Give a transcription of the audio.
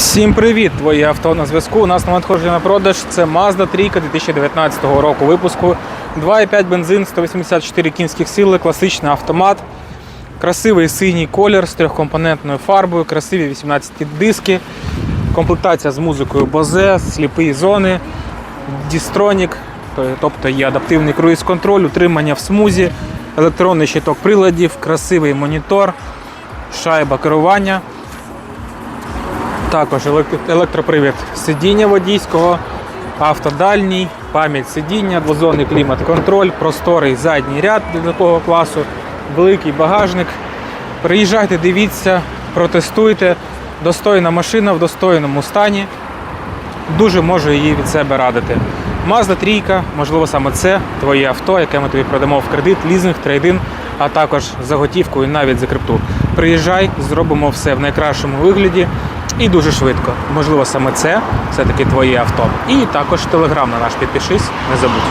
Всім привіт! Твоє авто на зв'язку. У нас на надходження на продаж це Mazda 3 2019 року випуску. 2,5 бензин, 184 кінських сили, класичний автомат. Красивий синій колір з трьохкомпонентною фарбою, красиві 18 диски, комплектація з музикою Bose, сліпі зони, Distronic, тобто є адаптивний круїз-контроль, утримання в смузі, електронний щиток приладів, красивий монітор, шайба керування. Також електропривід сидіння водійського, автодальній, пам'ять сидіння, двозонний клімат-контроль, просторий задній ряд для такого класу, великий багажник. Приїжджайте, дивіться, протестуйте. Достойна машина в достойному стані. Дуже можу її від себе радити. Mazda 3, можливо, саме це твоє авто, яке ми тобі продамо в кредит, лізинг, трейдин, а також за готівку і навіть за крипту. Приїжджай, зробимо все в найкращому вигляді і дуже швидко. Можливо, саме це все-таки твоє авто. І також телеграм на наш підпишись, не забудь.